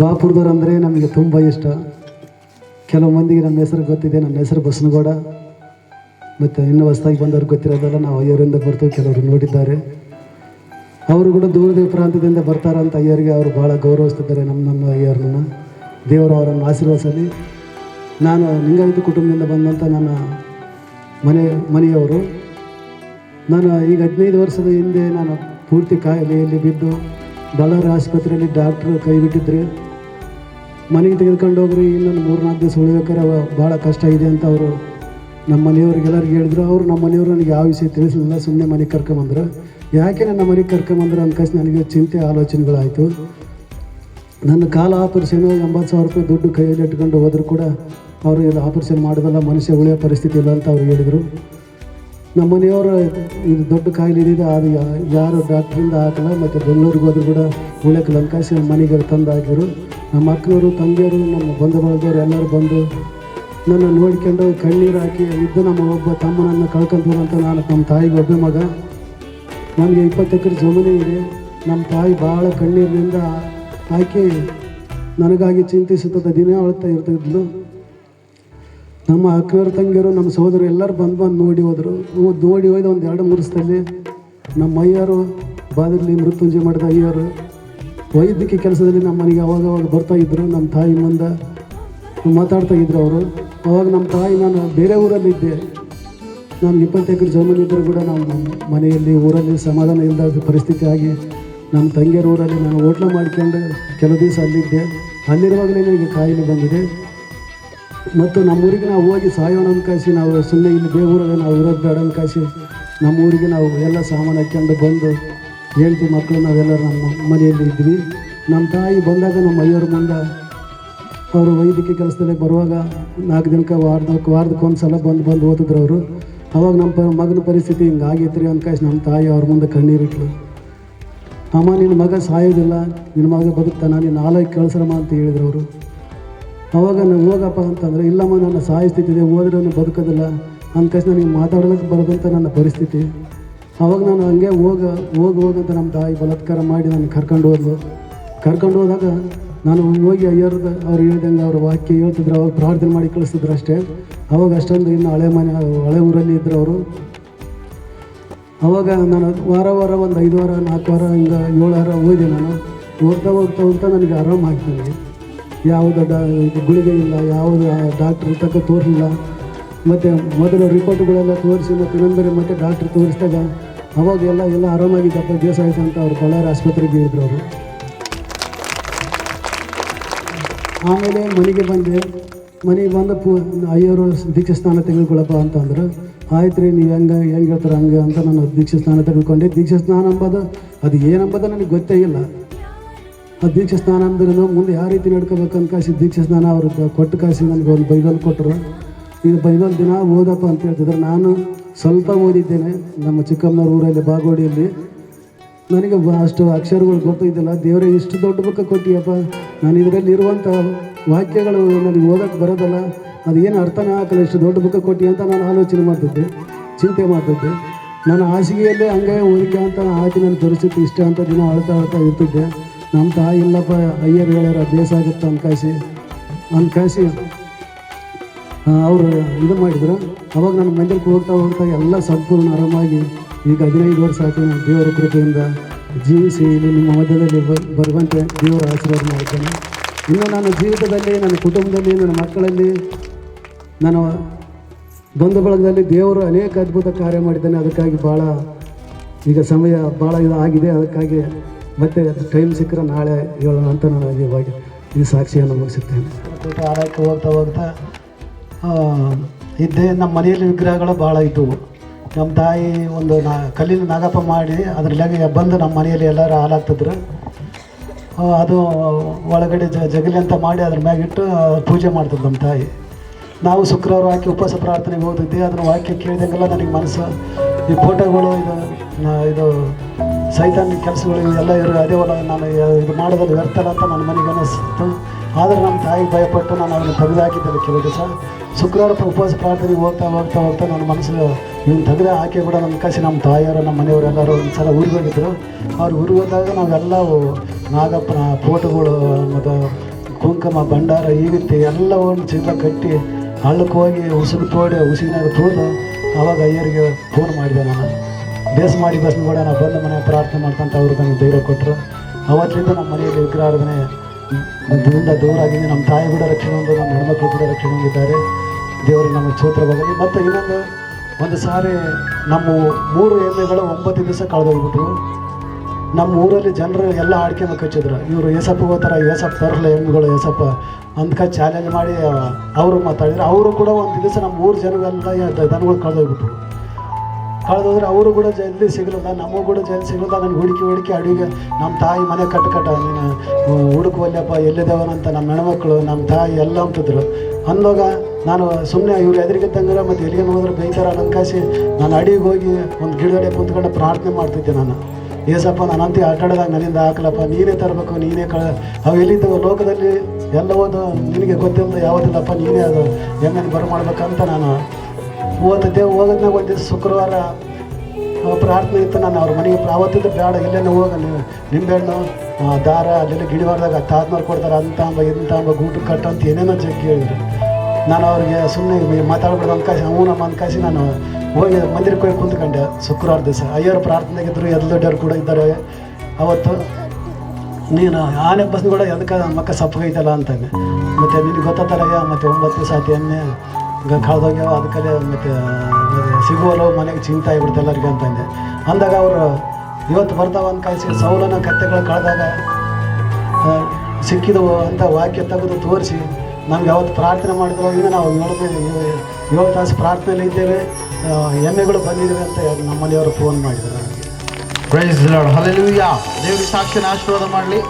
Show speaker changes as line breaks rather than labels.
ಬಾಪುರದವ್ರು ಅಂದರೆ ನಮಗೆ ತುಂಬ ಇಷ್ಟ. ಕೆಲವು ಮಂದಿಗೆ ನಮ್ಮ ಹೆಸರು ಗೊತ್ತಿದೆ ನಮ್ಮ ಹೆಸರು ಬಸನಗೌಡ. ಮತ್ತು ಇನ್ನೂ ಹೊಸ್ದಾಗಿ ಬಂದವ್ರು ಗೊತ್ತಿರೋದಲ್ಲ, ನಾವು ಅಯ್ಯರಿಂದ ಬರ್ತೀವಿ ಕೆಲವರು ನೋಡಿದ್ದಾರೆ. ಅವರು ಕೂಡ ದೂರದ ದೂರ ಪ್ರಾಂತ್ಯದಿಂದ ಬರ್ತಾರಂತ ಅಯ್ಯರಿಗೆ ಅವರು ಭಾಳ ಗೌರವಿಸ್ತಿದ್ದಾರೆ ನಮ್ಮ ನಮ್ಮ ಅಯ್ಯರನ್ನ ದೇವರು ಅವರನ್ನು ಆಶೀರ್ವದಿಸಲಿ. ನಾನು ಲಿಂಗಾಯತ ಕುಟುಂಬದಿಂದ ಬಂದಂಥ ನನ್ನ ಮನೆ, ಮನೆಯವರು. ನಾನು ಈಗ ಹದಿನೈದು ವರ್ಷದ ಹಿಂದೆ ನಾನು ಪೂರ್ತಿ ಕಾಯಿಲೆಯಲ್ಲಿ ಬಿದ್ದು, ಬಳ್ಳಾರಿ ಆಸ್ಪತ್ರೆಯಲ್ಲಿ ಡಾಕ್ಟ್ರು ಕೈ ಬಿಟ್ಟಿದ್ರು. ಮನೆಗೆ ತೆಗೆದುಕೊಂಡು ಹೋಗ್ರಿ ಇನ್ನೊಂದು ಮೂರು ನಾಲ್ಕು ದಿವಸ ಉಳಿಬೇಕಾದ್ರೆ ಭಾಳ ಕಷ್ಟ ಇದೆ ಅಂತ ಅವರು ನಮ್ಮ ಮನೆಯವ್ರಿಗೆಲ್ಲರಿಗೆ ಹೇಳಿದ್ರು. ಅವರು ನಮ್ಮ ಮನೆಯವರು ನನಗೆ ಯಾವ ವಿಷಯ ತಿಳಿಸಲಿಲ್ಲ ಸುಮ್ಮನೆ ಮನೆಗೆ ಕರ್ಕೊಂಬಂದ್ರು. ಯಾಕೆ ನನ್ನ ಮನೆಗೆ ಕರ್ಕೊಂಬಂದ್ರು ಅನ್ಕಸ್ ನನಗೆ ಚಿಂತೆ, ಆಲೋಚನೆಗಳಾಯಿತು. ನನ್ನ ಕಾಲ ಆಪರೇಷನ್ ಎಂಬತ್ತು ಸಾವಿರ ರೂಪಾಯಿ ದುಡ್ಡು ಕೈಯಲ್ಲಿ ಇಟ್ಕೊಂಡು ಹೋದರೂ ಕೂಡ ಅವರು ಆಪರೇಷನ್ ಮಾಡೋದಲ್ಲ, ಮನುಷ್ಯ ಉಳಿಯೋ ಪರಿಸ್ಥಿತಿ ಇಲ್ಲ ಅಂತ ಅವ್ರು ಹೇಳಿದರು. ನಮ್ಮ ಮನೆಯವರು ಇದು ದೊಡ್ಡ ಕಾಯಿಲೆ ಇದೆ ಅದು ಯಾರು ಡಾಕ್ಟ್ರಿಂದ ಹಾಕಲ್ಲ, ಮತ್ತು ಬೆಂಗಳೂರಿಗೆ ಹೋದ್ರು ಕೂಡ ಉಳಿಯಕ್ಕೆ ಲಂಕಾಸಿ ಮನೆಗೆ ತಂದು ಹಾಕಿದ್ರು. ನಮ್ಮ ಅಕ್ಕನವರು ತಂದೆಯವರು ನಮ್ಮ ಬಂಧು ಬಳಗದವ್ರು ಎಲ್ಲರೂ ಬಂದು ನನ್ನ ನೋಡ್ಕೊಂಡು ಕಣ್ಣೀರು ಹಾಕಿ, ಇದ್ದು ನಮ್ಮ ಒಬ್ಬ ತಮ್ಮನನ್ನು ಕಳ್ಕೊಂತೀವಿ ಅಂತ ನಾನು ನಮ್ಮ ತಾಯಿಗೆ ಒಬ್ಬ ಮಗ. ನನಗೆ ಇಪ್ಪತ್ತು ಎಕರೆ ಜಮೀನು ಇದೆ. ನಮ್ಮ ತಾಯಿ ಭಾಳ ಕಣ್ಣೀರಿನಿಂದ ಹಾಕಿ ನನಗಾಗಿ ಚಿಂತಿಸುತ್ತದೆ ದಿನ ಅಳ್ತಾ ಇರ್ತಿದ್ಲು. ನಮ್ಮ ಅಕ್ಕರ ತಂಗಿಯರು ನಮ್ಮ ಸಹೋದರು ಎಲ್ಲರೂ ಬಂದು ಬಂದು ನೋಡಿ ಹೋದರು. ನೋಡಿ ಹೋಯ್ದು ಒಂದು ಎರಡು ಮೂರು ನಮ್ಮ ಅಯ್ಯರು ಬಾದರ್ಲಿ ಮೃತ್ಯುಂಜಯ ಮಾಡಿದ ಅಯ್ಯರು ವೈದ್ಯಕೀಯ ಕೆಲಸದಲ್ಲಿ ನಮ್ಮ ಮನೆಗೆ ಅವಾಗ ಅವಾಗ ಬರ್ತಾ ಇದ್ದರು ನಮ್ಮ ತಾಯಿ ಮುಂದೆ ಮಾತಾಡ್ತಾ ಇದ್ರು ಅವರು. ಅವಾಗ ನಮ್ಮ ತಾಯಿ, ನಾನು ಬೇರೆ ಊರಲ್ಲಿದ್ದೆ ನಾನು ಇಪ್ಪತ್ತು ಎಕರೆ ಜಮೀನು ಇದ್ದರೂ ಕೂಡ ನಾವು ನಮ್ಮ ಮನೆಯಲ್ಲಿ ಊರಲ್ಲಿ ಸಮಾಧಾನ ಇಲ್ಲದ ಪರಿಸ್ಥಿತಿ ಆಗಿ ನಮ್ಮ ತಂಗಿಯರ ಊರಲ್ಲಿ ನಾನು ಹೋಟ್ಲ ಮಾಡ್ಕೊಂಡು ಕೆಲವು ದಿವಸ ಅಲ್ಲಿದ್ದೆ. ಅಲ್ಲಿರುವಾಗಲೇ ನನಗೆ ಕಾಯಿಲೆ ಬಂದಿದೆ. ಮತ್ತು ನಮ್ಮೂರಿಗೆ ನಾವು ಹೋಗಿ ಸಾಯೋಣ ಅನ್ಕಾಸಿ, ನಾವು ಸುಮ್ಮನೆ ಇಲ್ಲಿ ಬೇವೂರಲ್ಲಿ ನಾವು ಇರೋದು ಬೇಡ ನಮ್ಮ ಊರಿಗೆ ನಾವು ಎಲ್ಲ ಸಾಮಾನು ಹಾಕ್ಕೊಂಡು ಬಂದು ಹೇಳ್ತಿ ಮಕ್ಕಳು ನಾವೆಲ್ಲ ನಮ್ಮ ಮನೆಯಲ್ಲಿ ಇದ್ವಿ. ನಮ್ಮ ತಾಯಿ ಬಂದಾಗ ನಮ್ಮ ಅಯ್ಯವ್ರ ಮುಂದೆ ಅವರು ವೈದ್ಯಕೀಯ ಕೆಲಸದಲ್ಲಿ ಬರುವಾಗ ನಾಲ್ಕು ದಿನಕ್ಕೆ ವಾರದಕ್ಕೆ ವಾರದಕ್ಕೆ ಒಂದು ಸಲ ಬಂದು ಬಂದು ಓದಿದ್ರು ಅವರು. ಅವಾಗ ನಮ್ಮ ಪ ಮಗನ ಪರಿಸ್ಥಿತಿ ಹಿಂಗೆ ಆಗೈತ್ರಿ ನಮ್ಮ ತಾಯಿ ಅವ್ರ ಮುಂದೆ ಕಣ್ಣೀರಿಟ್ಲು ಅಮ್ಮ, ನಿನ್ನ ಮಗ ಸಾಯೋದಿಲ್ಲ, ನಿನ್ನ ಮಗ ಬದುಕ್ತಾನ, ನೀನು ಆಲಯಕ್ಕೆ ಕಳಿಸ್ರಮ್ಮ ಅಂತ ಹೇಳಿದ್ರು ಅವರು. ಅವಾಗ ನಾನು ಹೋಗಪ್ಪ ಅಂತಂದರೆ, ಇಲ್ಲಮ್ಮ, ನನ್ನ ಸಾಯಿಸ್ತಿದ್ದೆ ಹೋದ್ರೆ ಬದುಕೋದಿಲ್ಲ. ಅಂದ್ಕಸ್ ನನಗೆ ಮಾತಾಡೋದಕ್ಕೆ ಬರೋದಂತ ನನ್ನ ಪರಿಸ್ಥಿತಿ. ಅವಾಗ ನಾನು ಹಂಗೆ ಹೋಗ, ಹೋಗಿ ಹೋಗಂತ ನಮ್ಮ ತಾಯಿ ಬಲತ್ಕಾರ ಮಾಡಿ ನಾನು ಕರ್ಕೊಂಡು ಹೋದ್ಲು. ಕರ್ಕೊಂಡು ಹೋದಾಗ ನಾನು ಹೋಗಿ ಅಯ್ಯರ್ದ ಅವ್ರು ಹೇಳ್ದಂಗೆ ಅವ್ರ ವಾಕ್ಯ ಹೇಳ್ತಿದ್ರು, ಅವಾಗ ಪ್ರಾರ್ಥನೆ ಮಾಡಿ ಕಳಿಸಿದ್ರು ಅಷ್ಟೇ. ಅವಾಗ ಅಷ್ಟೊಂದು ಇನ್ನು ಹಳೆ ಮನೆ, ಹಳೆ ಊರಲ್ಲಿ ಇದ್ದರು ಅವರು. ಅವಾಗ ನಾನು ವಾರ ವಾರ, ಒಂದು ಐದು ವಾರ, ನಾಲ್ಕು ವಾರ, ಹಿಂಗೆ ಏಳು ವಾರ ಹೋದೆ ನಾನು. ಹೋಗ್ತಾ ಹೋಗ್ತಾ ಹೋಗ್ತಾ ನನಗೆ ಆರಾಮಾಗ್ತೀನಿ ಯಾವುದು ಡಾ ಗುಳಿಗೆ ಇಲ್ಲ ಯಾವುದು ಡಾಕ್ಟ್ರ್ ತಕ್ಕ ತೋರಿಸಿಲ್ಲ ಮತ್ತು ಮೊದಲು ರಿಪೋರ್ಟ್ಗಳೆಲ್ಲ ತೋರಿಸಿ ಮತ್ತು ಇನ್ನೊಂದರೆ ಮತ್ತೆ ಡಾಕ್ಟ್ರ್ ತೋರಿಸಿದಾಗ ಅವಾಗ ಎಲ್ಲ ಆರಾಮಾಗಿದ್ದಪ್ಪ ದಿವಸ ಆಯಿತು ಅಂತ ಅವ್ರು ಬಳ್ಳಾರಿ ಆಸ್ಪತ್ರೆಗೆ ಹೇಳಿದ್ರು ಅವರು. ಆಮೇಲೆ ಮನೆಗೆ ಬಂದೆ. ಮನೆಗೆ ಬಂದ ಪೂ, ಅಯ್ಯವರು ದೀಕ್ಷೆ ಸ್ನಾನ ತೆಗೆದುಕೊಳ್ಳಪ್ಪ ಅಂತ ಅಂದರು ಆಯ್ತು ರೀ ನೀವು ಹೆಂಗೆ ಹೆಂಗೆ ಹೇಳ್ತಾರೆ ಹಂಗೆ? ಅಂತ ನಾನು ದೀಕ್ಷೆ ಸ್ನಾನ ತೆಗೆದುಕೊಂಡೆ. ದೀಕ್ಷೆ ಸ್ನಾನ ಅಂಬೋದು, ಅದು ಏನಂಬೋದು ನನಗೆ ಗೊತ್ತೇ ಇಲ್ಲ. ಆ ದೀಕ್ಷ ಸ್ನಾನ ಅಂದ್ರೆ ಮುಂದೆ ಯಾವ ರೀತಿ ನಡ್ಕೋಬೇಕು ಕಾಸಿ ದೀಕ್ಷೆ ಸ್ನಾನ ಅವ್ರದ್ದು ಕೊಟ್ಟು ಕಾಸಿ ನನಗೆ ಒಂದು ಬೈಬಲ್ ಕೊಟ್ಟರು. ಇದು ಬೈಬಲ್ ದಿನ ಓದಪ್ಪ ಅಂತ ಹೇಳ್ತಿದ್ರು. ನಾನು ಸ್ವಲ್ಪ ಓದಿದ್ದೇನೆ ನಮ್ಮ ಚಿಕ್ಕಮ್ಮನವ್ರ ಊರಲ್ಲಿ ಬಾಗೋಡಿಯಲ್ಲಿ. ನನಗೆ ಅಷ್ಟು ಅಕ್ಷರಗಳು ಗೊತ್ತಿದ್ದಿಲ್ಲ ದೇವರೇ, ಇಷ್ಟು ದೊಡ್ಡ ಬುಕ್ಕ ಕೊಟ್ಟಿಯಪ್ಪ. ನಾನು ಇದರಲ್ಲಿ ಇರುವಂಥ ವಾಕ್ಯಗಳು ನನಗೆ ಓದಕ್ಕೆ ಬರೋದಲ್ಲ. ಅದು ಏನು ಅರ್ಥನೇ ಹಾಕಲ್ಲ ಇಷ್ಟು ದೊಡ್ಡ ಬುಕ್ಕ ಕೊಟ್ಟಿ ಅಂತ ನಾನು ಆಲೋಚನೆ ಮಾಡ್ತಿದ್ದೆ, ಚಿಂತೆ ಮಾಡ್ತಿದ್ದೆ. ನಾನು ಹಾಸಿಗೆಯಲ್ಲೇ ಹಂಗೆ ಓದಿಕೆ ಅಂತ ಹಾಕಿ ನನ್ನ ಪರಿಸ್ಥಿತಿ ಇಷ್ಟ ಅಂತ ದಿನ ಅಳ್ತಾ ಅಳ್ತಾ ಇರ್ತಿದ್ದೆ. ನಮ್ಮ ತಾಯಿ ಇಲ್ಲಪ್ಪ, ಅಯ್ಯರು ಹೇಳ್ಯಾರ ಅಭ್ಯಾಸ ಆಗುತ್ತೆ ಅನ್ಕಾಯಿಸಿ ಅನ್ಕಾಸಿ ಅವರು ಇದು ಮಾಡಿದ್ರು. ಅವಾಗ ನಾನು ಮಂದಿರಕ್ಕೆ ಹೋಗ್ತಾ ಹೋಗ್ತಾ ಎಲ್ಲ ಸಂಪೂರ್ಣ ಆರಾಮಾಗಿ ಈಗ ಹದಿನೈದು ವರ್ಷ ಆಯಿತು ದೇವರ ಕೃಪೆಯಿಂದ ಜೀವಿಸಿ ಇಲ್ಲಿ ನಿಮ್ಮ ಮಧ್ಯದಲ್ಲಿ ಬರುವಂತೆ ದೇವರ ಆಶೀರ್ವಾದ ಮಾಡ್ತೇನೆ. ಇನ್ನು ನನ್ನ ಜೀವಿತದಲ್ಲಿ, ನನ್ನ ಕುಟುಂಬದಲ್ಲಿ, ನನ್ನ ಮಕ್ಕಳಲ್ಲಿ, ನನ್ನ ಬಂಧು ಬಳಗದಲ್ಲಿ ದೇವರು ಅನೇಕ ಅದ್ಭುತ ಕಾರ್ಯ ಮಾಡಿದ್ದಾನೆ. ಅದಕ್ಕಾಗಿ ಭಾಳ ಈಗ ಸಮಯ ಭಾಳ ಇದು ಆಗಿದೆ. ಅದಕ್ಕಾಗಿ ಮತ್ತೆ ಟೈಮ್ ಸಿಕ್ಕರೆ ನಾಳೆ ಹೇಳೋಣ ಅಂತ ನಾನು ಇವಾಗ ಈ ಸಾಕ್ಷಿಯನ್ನು ಮುಗಿಸುತ್ತೇನೆ. ಆಲಯಕ್ಕೆ ಹೋಗ್ತಾ ಹೋಗ್ತಾ ಇದ್ದೇ ನಮ್ಮ ಮನೆಯಲ್ಲಿ ವಿಗ್ರಹಗಳು ಭಾಳ ಇದ್ದವು. ನಮ್ಮ ತಾಯಿ ಒಂದು ನಾ, ಕಲ್ಲಿನ ನಾಗಪ್ಪ ಮಾಡಿ ಅದ್ರಲ್ಲಾಗ ಬಂದು ನಮ್ಮ ಮನೆಯಲ್ಲಿ ಎಲ್ಲರೂ ಹಾಲಾಗ್ತಿದ್ರು ಅದು ಒಳಗಡೆ ಜಗಲಿ ಅಂತ ಮಾಡಿ ಅದ್ರ ಮ್ಯಾಗಿಟ್ಟು ಪೂಜೆ ಮಾಡ್ತಿದ್ರು ನಮ್ಮ ತಾಯಿ. ನಾವು ಶುಕ್ರವಾರ ಹಾಕಿ ಉಪವಾಸ ಪ್ರಾರ್ಥನೆಗೆ ಹೋಗಿದ್ದೆ ಅದನ್ನು ವಾಕ್ಯ ಕೇಳಿದಂಗೆಲ್ಲ ನನಗೆ ಮನಸ್ಸು, ಈ ಫೋಟೋಗಳು ಇದು ಇದು ಸೈತಾನ್ ಕೆಲಸಗಳು ಎಲ್ಲ ಇರೋ ಅದೇ ನಾನು ಇದು ಮಾಡೋದಲ್ಲಿ ವ್ಯರ್ಥ ಅಲ್ಲ ಅಂತ ನನ್ನ ಮನೆಗೆ ಅನಿಸ್ತು ಆದರೆ ನಮ್ಮ ತಾಯಿ ಭಯಪಟ್ಟು ನಾನು ಅದನ್ನು ತೆಗೆದು ಹಾಕಿದ್ದೆ ಕೆಲವು ದಿವಸ. ಶುಕ್ರವಾರ ಉಪವಾಸ ಪ್ರಾರ್ಥನೆ ಹೋಗ್ತಾ ಹೋಗ್ತಾ ಹೋಗ್ತಾ ನನ್ನ ಮನಸ್ಸು ಇವನು ತೆಗೆದು ಹಾಕಿ ಕೂಡ ನಮ್ಮ ಕಸಿ ನಮ್ಮ ತಾಯಿಯವರು, ನಮ್ಮ ಮನೆಯವರು ಎಲ್ಲರೂ ಒಂದು ಸಲ ಊರಿಗೆ ಹೋಗಿದ್ರು. ಅವ್ರು ಊರಿಗೆ ಹೋದಾಗ ನಾವೆಲ್ಲ ನಾಗಪ್ಪನ ಫೋಟೋಗಳು, ಮತ್ತು ಕುಂಕುಮ, ಭಂಡಾರ ಈಗಿತ್ತು ಎಲ್ಲವನ್ನು ಚೀಲ ಕಟ್ಟಿ ಹಳ್ಳಕ್ಕೆ ಹೋಗಿ ಉಸಿರು ತೋಡಿ, ಉಸಿರಿನಾಗ ತೋಡ್ದು ಅವಾಗ ಅಯ್ಯರಿಗೆ ಫೋನ್ ಮಾಡಿದೆ ನಾನು. ಬೇಸ್ ಮಾಡಿ ಬಸ್ ಕೂಡ ನಾವು ಬಂದ ಮನೆ ಪ್ರಾರ್ಥನೆ ಮಾಡ್ಕೊಂತ ಅವರು ನಮಗೆ ಧೈರ್ಯ ಕೊಟ್ಟರು ಅವತ್ತಿಂದ ನಮ್ಮ ಮನೆಯಲ್ಲಿ ವಿಗ್ರಹಾರಾಧನೆ ದಿಂದ ದೂರ ಆಗಿದೆ ನಮ್ಮ ತಾಯಿ ಕೂಡ ರಕ್ಷಣೆ ಒಂದು ನಮ್ಮ ಹೆಣ್ಮಕ್ಳು ಕೂಡ ರಕ್ಷಣೆ ಹೊಂದಿದ್ದಾರೆ. ದೇವರಿಗೆ ನಮಗೆ ಸ್ತೋತ್ರ ಬಗಲಿ ಮತ್ತು ಇನ್ನೊಂದು, ಒಂದು ಸಾರಿ ನಮ್ಮ ಮೂರು ಎಮ್ಮೆಗಳು ಒಂಬತ್ತು ದಿವಸ ಕಳೆದೋಗ್ಬಿಟ್ರು ನಮ್ಮ ಊರಲ್ಲಿ ಜನರು ಎಲ್ಲ ಆಡ್ಕೊಂಡು ಕಚ್ಚಿದ್ರು ಇವರು ಏಸಪ್ಪ ಹೋಗ್ತಾರೆ, ಏಸಪ್ಪ ತರಲ್ಲ ಎಮ್ಮೆಗಳು, ಏಸಪ್ಪ ಅಂದ್ಕ ಚಾಲೆಂಜ್ ಮಾಡಿ ಅವರು ಮಾತಾಡಿದ್ರು. ಅವರು ಕೂಡ ಒಂದು ದಿವಸ ನಮ್ಮ ಊರು ಜನಗಳೆಲ್ಲ ದನಗಳು ಕಳೆದೋಗ್ಬಿಟ್ರು ಕಳೆದೋದ್ರೆ ಅವರು ಕೂಡ ಜಲ್ದಿ ಸಿಗಲಿಲ್ಲ ನಮಗೂ ಕೂಡ ಜಲ್ದಿ ಸಿಗಲಿಲ್ಲ ನನಗೆ ಹುಡುಕಿ ಹುಡುಕಿ ಅಡುಗೆ. ನಮ್ಮ ತಾಯಿ ಮನೆ ಕಟ್ಟ ಕಟ್ಟ ನೀನು ಹುಡುಕುವಲ್ಲಪ್ಪ ಎಲ್ಲಿದ್ದೇವನಂತ ನಮ್ಮ ಹೆಣ್ಮಕ್ಳು, ನಮ್ಮ ತಾಯಿ ಎಲ್ಲ ಅಂತಿದ್ರು. ಅಂದಾಗ ನಾನು ಸುಮ್ಮನೆ ಇವ್ರು ಎದುರಿಗಿದ್ದಂಗೆ ಮತ್ತು ಎಲ್ಲಿಗೆ ಹೋದ್ರೆ ಬೈತಾರ ಅಲಂಕಾಸಿ ನಾನು ಅಡಿಗೆ ಹೋಗಿ ಒಂದು ಗಿಡಗಡೆ ಕುಂತ್ಕೊಂಡು ಪ್ರಾರ್ಥನೆ ಮಾಡ್ತಿದ್ದೆ ನಾನು. ಏಸಪ್ಪ ನಾನು ಅಂತ ಆಟಾಡಿದಾಗ ನನ್ನಿಂದ ಹಾಕಲಪ್ಪ ನೀನೇ ತರಬೇಕು, ನೀನೇ ಕಳ, ಅವು ಎಲ್ಲಿದ್ದವು ಲೋಕದಲ್ಲಿ ಎಲ್ಲವದು ನಿನಗೆ ಗೊತ್ತಿಲ್ಲದ ಯಾವುದಿಲ್ಲಪ್ಪ ನೀನೇ ಅದು ಹೆಂಗನ್ನು ಬರ ಮಾಡ್ಬೇಕಂತ ನಾನು ಓದಿದ್ದೆ ಹೋಗೋದ್ನಾಗ ಒಂದು ದಿವಸ ಶುಕ್ರವಾರ ಪ್ರಾರ್ಥನೆ ಇತ್ತು. ನಾನು ಅವ್ರ ಮನೆಗೆ ಪ್ರಾವತ್ತಿದ್ದು ಬೇಡ, ಇಲ್ಲೇನೋ ಹೋಗ ನಿಂಬೆಹಣ್ಣು ದಾರ, ಅಲ್ಲೆಲ್ಲ ಗಿಡವಾರ್ದಾಗ ತಾತ್ಮಾರು ಕೊಡ್ತಾರೆ, ಅಂತ ಅಂಬ, ಇಂತ ಅಂಬ, ಗೂಟು ಕಟ್ಟು ಅಂತ ಏನೇನೋ ಜಗ್ಗಿ ಕೇಳಿದ್ರು. ನಾನು ಅವ್ರಿಗೆ ಸುಮ್ಮನೆ ಮಾತಾಡ್ಬಿಡ್ದು ಅನ್ಕಾಸಿ ಅವನಮ್ಮ ಅನ್ಕಾಸಿ ನಾನು ಹೋಗಿ ಮಂದಿರಕ್ಕೆ ಹೋಗಿ ಕುಂತ್ಕೊಂಡೆ. ಶುಕ್ರವಾರ ದಿವಸ ಅಯ್ಯರು ಪ್ರಾರ್ಥನೆಗಿದ್ರು ಎದ್ದು ದೊಡ್ಡವ್ರು ಕೂಡ ಇದ್ದಾರೆ. ಅವತ್ತು ನೀನು ಆನೆ ಬಸ್ ಕೂಡ ಎದಕ್ಕೆ ಮಕ್ಕ ಸಪ್ಪಗೈತಲ್ಲ ಅಂತಂದೆ ಮತ್ತು ನಿನಗೆ ಗೊತ್ತಲ್ಲಯ್ಯ ಮತ್ತು ಒಂಬತ್ತು ದಿವಸ ಆತು ಕಳೆದೋಗ್ಯಾವ ಅದಕ್ಕಲ್ಲೇ ಮತ್ತೆ ಸಿಗುವಲ್ಲ ಮನೆಗೆ ಚಿಂತೆ ಆಗಿಬಿಡ್ತು ಎಲ್ಲರಿಗೆ ಅಂತಂದೆ ಅಂದಾಗ ಅವರು ಇವತ್ತು ಬರ್ತಾವ ಅಂತ ಕಾಯಿಸಿ ಸೌಲನ ಕತ್ತೆಗಳು ಕಳೆದಾಗ ಸಿಕ್ಕಿದವು ಅಂತ ವಾಕ್ಯ ತೆಗೆದು ತೋರಿಸಿ, ನಮ್ಗೆ ಯಾವತ್ತು ಪ್ರಾರ್ಥನೆ ಮಾಡಿದ್ರು ನಾವು ಏಳು ಏಳು ತಾಸು ಪ್ರಾರ್ಥನೆಯಲ್ಲಿ ಇದ್ದೇವೆ ಎಮ್ಮೆಗಳು ಬಂದಿದ್ದೇವೆ ಅಂತ ನಮ್ಮಲ್ಲಿ ಅವರು ಫೋನ್ ಮಾಡಿದ್ರು. ನನಗೆ
ದೇವರ ಸಾಕ್ಷಿನ ಆಶೀರ್ವಾದ ಮಾಡಲಿ.